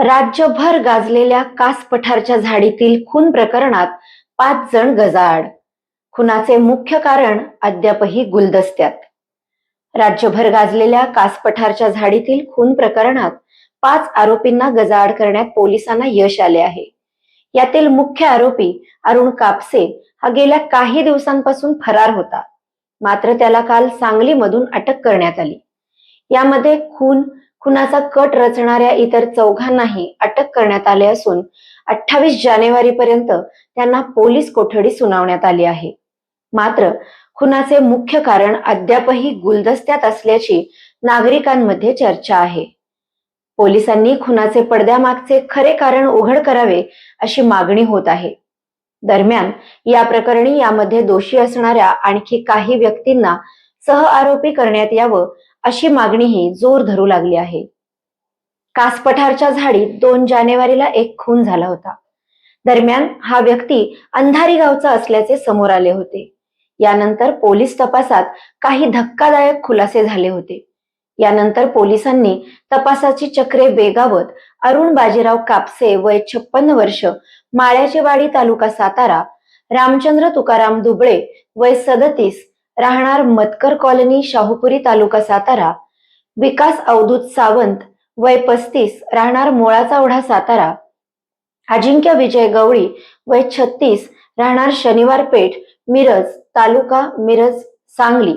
राज्यभर गाजलेल्या कास पठारच्या झाडीतील खून प्रकरणात पाच जण गजाआड. खुनाचे मुख्य कारण अद्यापही गुलदस्त्यात. राज्यभर गाजलेल्या कास पठारच्या झाडीतील खून प्रकरणात पाच आरोपींना गजाआड करण्यात पोलिसांना यश आले आहे. यातील मुख्य आरोपी अरुण कापसे हा गेल्या काही दिवसांपासून फरार होता. मात्र त्याला काल सांगलीमधून अटक करण्यात आली. यामध्ये खून खुनाचा कट रचणाऱ्या इतर चौघांनाही अटक करण्यात आले असून अठ्ठावीस जानेवारी पर्यंत त्यांना पोलीस कोठडी सुनावण्यात आली आहे. मात्र खुनाचे मुख्य कारण अद्यापही गुलदस्त्यात असल्याची नागरिकांमध्ये चर्चा आहे. पोलिसांनी खुनाचे पडद्यामागचे खरे कारण उघड करावे अशी मागणी होत आहे. दरम्यान या प्रकरणी यामध्ये दोषी असणाऱ्या आणखी काही व्यक्तींना सह आरोपी करण्यात यावं अशी मागणीही जोर धरू लागली आहे. कासपठारच्या झाडीत दोन जानेवारीला एक खून झाला होता. दरम्यान हा व्यक्ती अंधारी गावचा असल्याचे समोर आले होते. यानंतर पोलीस तपासात काही धक्कादायक खुलासे झाले होते. यानंतर पोलिसांनी तपासाची चक्रे बेगावत अरुण बाजीराव कापसे वय छप्पन्न वर्ष माळ्याचेवाडी तालुका सातारा रामचंद्र तुकाराम दुबळे वय सदतीस राहणार मतकर कॉलनी शाहूपुरी तालुका सातारा विकास अवधूत सावंत वय पस्तीस राहणार मोळाचा ओढा सातारा अजिंक्य विजय गवळी वय छत्तीस राहणार शनिवार पेठ मिरज तालुका मिरज सांगली.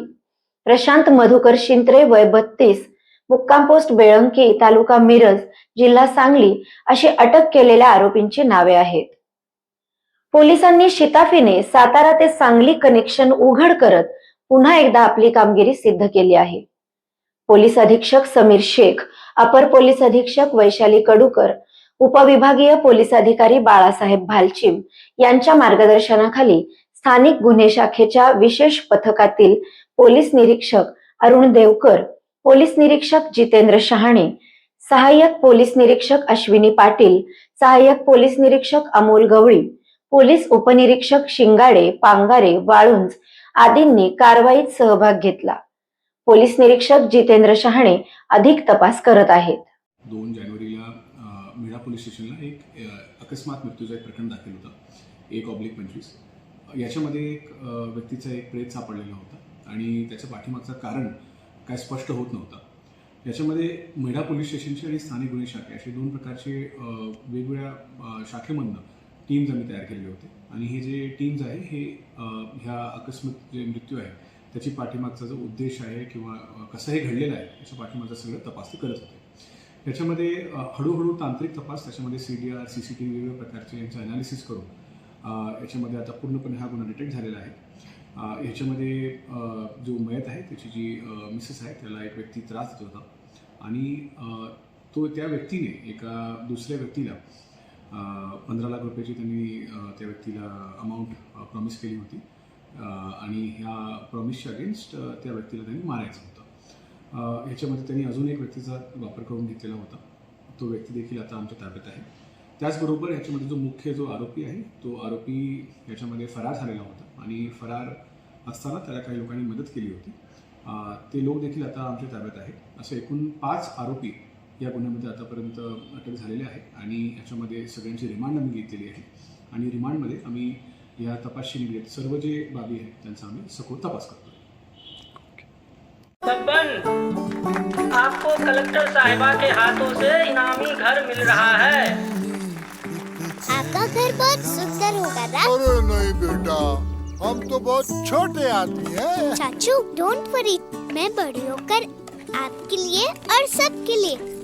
प्रशांत मधुकर शिंत्रे वय बत्तीस मुक्काम पोस्ट बेळंकी तालुका मिरज जिल्हा सांगली अशी अटक केलेल्या आरोपींची नावे आहेत. पोलिसांनी शिताफीने सातारा ते सांगली कनेक्शन उघड करत पुन्हा एकदा आपली कामगिरी सिद्ध केली आहे. पोलीस अधीक्षक समीर शेख अपर पोलीस अधीक्षक वैशाली कडूकर उपविभागीय पोलीस अधिकारी बाळासाहेब भालचिम यांच्या मार्गदर्शनाखाली स्थानिक गुन्हे शाखेच्या विशेष पथकातील पोलीस निरीक्षक अरुण देवकर पोलीस निरीक्षक जितेंद्र शहाणे सहाय्यक पोलीस निरीक्षक अश्विनी पाटील सहाय्यक पोलीस निरीक्षक अमोल गवळी पोलीस उपनिरीक्षक शिंगाडे पांगारे वाळुंज आदींनी कारवाईत सहभाग घेतला. पोलीस निरीक्षक जितेंद्र शहाणे अधिक तपास करत आहेत. दोन जानेवारीला अ, पोलीस स्टेशनला एक अकस्मात मृत्यूचा एक प्रकरण दाखल होता. एक ऑब्लिक पंचवीस. याच्यामध्ये एक व्यक्तीचा एक प्रेत सापडलेला होता आणि त्याच्या पाठीमागचं कारण काय स्पष्ट होत नव्हतं. याच्यामध्ये मेढा पोलीस स्टेशनची आणि स्थानिक गुन्हे शाखे असे दोन प्रकारचे वेगवेगळ्या शाखेमधनं टीम्स आम्ही तयार केलेले होते. आणि हे जे टीम्स आहे हे ह्या अकस्मात जे मृत्यू आहे त्याची पाठीमागचा जो उद्देश आहे किंवा कसं हे घडलेलं आहे त्याच्या पाठीमागचा सगळं तपासणी करत होते. याच्यामध्ये हळूहळू तांत्रिक तपास त्याच्यामध्ये C D R C C T V वेगवेगळ्या प्रकारचे यांचं अनालिसिस करून याच्यामध्ये आता पूर्णपणे हा गुन्हा डिटेक्ट झालेला आहे. याच्यामध्ये जो मयत आहे त्याची जी मिसेस आहे त्याला एक व्यक्ती त्रास देत होता. आणि तो त्या व्यक्तीने एका दुसऱ्या व्यक्तीला पंधरा लाख रुपयाची त्यांनी त्या व्यक्तीला अमाऊंट प्रॉमिस केली होती. आणि ह्या प्रॉमिसच्या अगेन्स्ट त्या व्यक्तीला त्यांनी मारायचं होतं. याच्यामध्ये ह्याच्यामध्ये त्यांनी अजून एक व्यक्तीचा वापर करून घेतलेला होता. तो व्यक्ती देखील आता आमच्या ताब्यात आहे. त्याचबरोबर याच्यामध्ये जो मुख्य जो आरोपी आहे तो आरोपी याच्यामध्ये फरार झालेला होता. आणि फरार असताना त्याला काही लोकांनी मदत केली होती. ते लोक देखील आता आमच्या ताब्यात आहेत. असे एकूण पाच आरोपी या गुन्ह्यामध्ये आतापर्यंत अटक झालेले आहे आणि याच्यामध्ये सगळ्यांची रिमांड आम्ही घेतलेली आहे. आणि रिमांडमध्ये आम्ही या तपासशी निगडीत सर्व जे बाबी आहेत त्यांचा आम्ही सखोल तपास करतो. आपको कलेक्टर साहिबा के हाथों से इनामी घर मिल रहा है। आपका घर बहुत सुंदर होगा ना अरे नहीं बेटा हम तो बहुत छोटे आदमी हैं। चाचू डोंट वरी मैं बड़ी होकर आपके लिए और सबके लिए